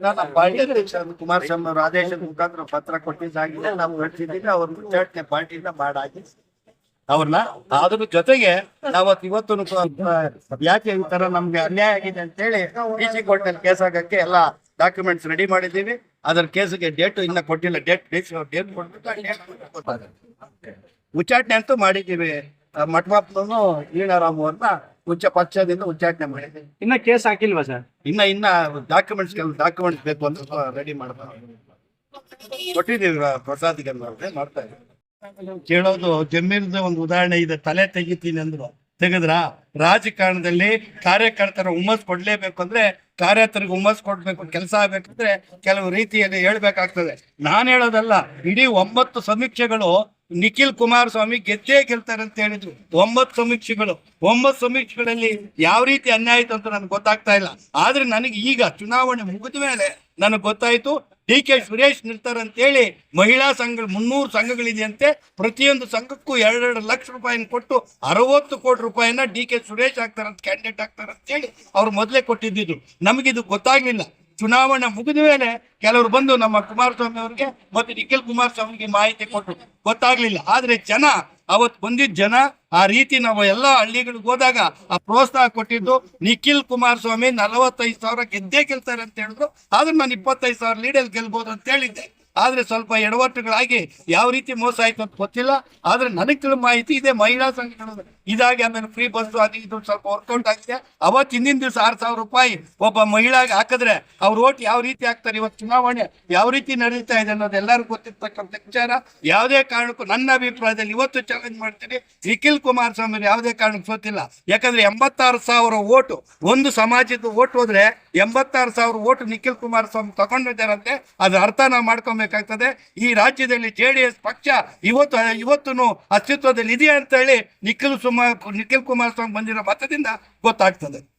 ನಮ್ಮ ಪಾರ್ಟಿ ಅಧ್ಯಕ್ಷ ಕುಮಾರಸ್ವಾಮಿ ಅವರು ಆದೇಶದ ಮುಖಾಂತರ ಪತ್ರ ಕೊಟ್ಟಿದ್ದಾಗಿದೆ ನಾವು ಹೇಳ್ತಿದ್ದೀವಿ ಅವ್ರ ಮುಚ್ಚಾಟನೆ ಪಾರ್ಟಿಯಿಂದ ಮಾಡಾಗಿ. ಅವ್ರನ್ನ ಅದ್ರ ಜೊತೆಗೆ ನಾವತ್ ಇವತ್ತು ಯಾಕೆ ಈ ತರ ನಮ್ಗೆ ಅನ್ಯಾಯ ಆಗಿದೆ ಅಂತ ಹೇಳಿ ಡಿ ಸಿ ಕೋರ್ಟ್ನಲ್ಲಿ ಕೇಸ್ ಆಗಕ್ಕೆ ಎಲ್ಲ ಡಾಕ್ಯುಮೆಂಟ್ಸ್ ರೆಡಿ ಮಾಡಿದ್ದೀವಿ. ಅದ್ರ ಕೇಸ್ಗೆ ಡೇಟ್ ಇನ್ನ ಕೊಟ್ಟಿಲ್ಲ. ಡೇಟ್ ಡೇಟ್ ಡೇಟ್ ಕೊಟ್ಬಿಟ್ಟು ಉಚ್ಚಾಟನೆ ಅಂತೂ ಮಾಡಿದ್ದೀವಿ. ಮಠಮಾಪ್ನು ಈಣಾರಾಮ್ ಅವ್ರನ್ನ ಉಚ್ಚ ಪಕ್ಷದಿಂದ ಉಚ್ಚಾಟನೆ ಮಾಡಿದೆ. ಇನ್ನ ಕೇಸ್ ಹಾಕಿಲ್ವಾ ಸರ್? ಇನ್ನ ಇನ್ನ ಡಾಕ್ಯುಮೆಂಟ್ಸ್ ಕೆಲವು ಡಾಕ್ಯುಮೆಂಟ್ಸ್ ಬೇಕು ಅಂತ ರೆಡಿ ಮಾಡ್ತಾರೆ ಕೊಟ್ಟಿದ್ದೀವಿ ಪ್ರಸಾದ್ಗೆ ಅವ್ರಿಗೆ ಮಾಡ್ತಾ ಇದ್ದೀವಿ ಕೇಳೋದು ಜಮೀನದ ಒಂದು ಉದಾಹರಣೆ ಇದೆ. ತಲೆ ತೆಗಿತೀನಿ ಅಂದ್ರು. ತೆಗೆದ್ರ? ರಾಜಕಾರಣದಲ್ಲಿ ಕಾರ್ಯಕರ್ತರ ಹುಮ್ಮಸ್ ಕೊಡ್ಲೇಬೇಕು ಅಂದ್ರೆ ಕಾರ್ಯಕರ್ತರಿಗೆ ಹುಮ್ಮಸ್ ಕೊಡ್ಬೇಕು ಕೆಲಸ ಆಗ್ಬೇಕಂದ್ರೆ ಕೆಲವು ರೀತಿಯಲ್ಲಿ ಹೇಳ್ಬೇಕಾಗ್ತದೆ. ನಾನು ಹೇಳೋದಲ್ಲ ಇಡೀ ಒಂಬತ್ತು ಸಮೀಕ್ಷೆಗಳು ನಿಖಿಲ್ ಕುಮಾರಸ್ವಾಮಿ ಗೆದ್ದೇ ಗೆಲ್ತಾರೆ ಅಂತ ಹೇಳಿದ್ರು. ಒಂಬತ್ತು ಸಮೀಕ್ಷೆಗಳು. ಒಂಬತ್ತು ಸಮೀಕ್ಷೆಗಳಲ್ಲಿ ಯಾವ ರೀತಿ ಅನ್ಯಾಯ ಆಯ್ತು ಅಂತ ನನಗೆ ಗೊತ್ತಾಗ್ತಾ ಇಲ್ಲ. ಆದ್ರೆ ನನಗೆ ಈಗ ಚುನಾವಣೆ ಮುಗಿದ ಮೇಲೆ ನನಗೆ ಗೊತ್ತಾಯ್ತು, ಡಿ ಕೆ ಸುರೇಶ್ ನಿಲ್ತಾರೆ ಅಂತೇಳಿ ಮಹಿಳಾ ಸಂಘ, ಮುನ್ನೂರು ಸಂಘಗಳಿದೆಯಂತೆ ಪ್ರತಿಯೊಂದು ಸಂಘಕ್ಕೂ ಎರಡೆರಡು ಲಕ್ಷ ರೂಪಾಯಿನ ಕೊಟ್ಟು ಅರವತ್ತು ಕೋಟಿ ರೂಪಾಯಿನ ಡಿ ಕೆ ಸುರೇಶ್ ಆಗ್ತಾರಂತ ಕ್ಯಾಂಡಿಡೇಟ್ ಆಗ್ತಾರೆ ಅಂತೇಳಿ ಅವ್ರು ಮೊದಲೇ ಕೊಟ್ಟಿದ್ದಿದ್ರು ನಮಗಿದು ಗೊತ್ತಾಗ್ಲಿಲ್ಲ. ಚುನಾವಣೆ ಮುಗಿದ ಮೇಲೆ ಕೆಲವರು ಬಂದು ನಮ್ಮ ಕುಮಾರಸ್ವಾಮಿ ಅವರಿಗೆ ಮತ್ತೆ ನಿಖಿಲ್ ಕುಮಾರಸ್ವಾಮಿಗೆ ಮಾಹಿತಿ ಕೊಟ್ಟರು ಗೊತ್ತಾಗ್ಲಿಲ್ಲ. ಆದ್ರೆ ಜನ, ಅವತ್ತು ಬಂದಿದ್ದ ಜನ, ಆ ರೀತಿ ನಾವು ಎಲ್ಲ ಹಳ್ಳಿಗಳಿಗೆ ಹೋದಾಗ ಆ ಪ್ರೋತ್ಸಾಹ ಕೊಟ್ಟಿದ್ದು ನಿಖಿಲ್ ಕುಮಾರಸ್ವಾಮಿ ನಲವತ್ತೈದು ಸಾವಿರ ಗೆದ್ದೇ ಗೆಲ್ತಾರೆ ಅಂತ ಹೇಳಿದ್ರು. ಆದ್ರೆ ನಾನು ಇಪ್ಪತ್ತೈದು ಸಾವಿರ ಲೀಡಲ್ಲಿ ಗೆಲ್ಬೋದು ಅಂತ ಹೇಳಿದ್ದೆ. ಆದ್ರೆ ಸ್ವಲ್ಪ ಎಡವಟ್ಟುಗಳಾಗಿ ಯಾವ ರೀತಿ ಮೋಸ ಆಯ್ತು ಅಂತ ಗೊತ್ತಿಲ್ಲ. ಆದ್ರೆ ನನಗೆ ತಿಳಿದ ಮಾಹಿತಿ ಇದೆ ಮಹಿಳಾ ಸಂಘಟನೆ ಇದಾಗಿ ಆಮೇಲೆ ಫ್ರೀ ಬಸ್ ಅದು ಇದು ಸ್ವಲ್ಪ ವರ್ಕೌಟ್ ಆಗಿದೆ. ಅವತ್ತು ಹಿಂದಿನ ದಿವಸ ಆರು ಸಾವಿರ ರೂಪಾಯಿ ಒಬ್ಬ ಮಹಿಳೆಗೆ ಹಾಕಿದ್ರೆ ಅವ್ರ ಓಟ್ ಯಾವ ರೀತಿ ಹಾಕ್ತಾರೆ ಇವತ್ತು ಚುನಾವಣೆ ಯಾವ ರೀತಿ ನಡೀತಾ ಇದೆ ಅನ್ನೋದು ಎಲ್ಲರಿಗೂ ಗೊತ್ತಿರ್ತಕ್ಕಂಥ ವಿಚಾರ. ಯಾವುದೇ ಕಾರಣಕ್ಕೂ ನನ್ನ ಅಭಿಪ್ರಾಯದಲ್ಲಿ ಇವತ್ತು ಚಾಲೆಂಜ್ ಮಾಡ್ತೀನಿ. ನಿಖಿಲ್ ಕುಮಾರಸ್ವಾಮಿ ಸ್ವಾಮಿ ಯಾವುದೇ ಕಾರಣಕ್ಕೂ ಸೋತಿಲ್ಲ. ಯಾಕಂದ್ರೆ ಎಂಬತ್ತಾರು ಸಾವಿರ ಓಟು, ಒಂದು ಸಮಾಜದ ಓಟ್ ಹೋದ್ರೆ ಎಂಬತ್ತಾರು ಸಾವಿರ ಓಟು ನಿಖಿಲ್ ಕುಮಾರಸ್ವಾಮಿ ತಗೊಂಡಿದ್ದಾರಂತೆ. ಅದ್ರ ಅರ್ಥ ನಾವು ಮಾಡ್ಕೊಬೇಕಾಗ್ತದೆ. ಈ ರಾಜ್ಯದಲ್ಲಿ ಜೆ ಪಕ್ಷ ಇವತ್ತು ಇವತ್ತು ಅಸ್ತಿತ್ವದಲ್ಲಿ ಇದೆಯಾ ಅಂತ ಹೇಳಿ ನಿಖಿಲ್ ಸುಮಾ ನಿಖಿಲ್ ಕುಮಾರಸ್ವಾಮಿ ಬಂದಿರೋ ಮತದಿಂದ ಗೊತ್ತಾಗ್ತದೆ.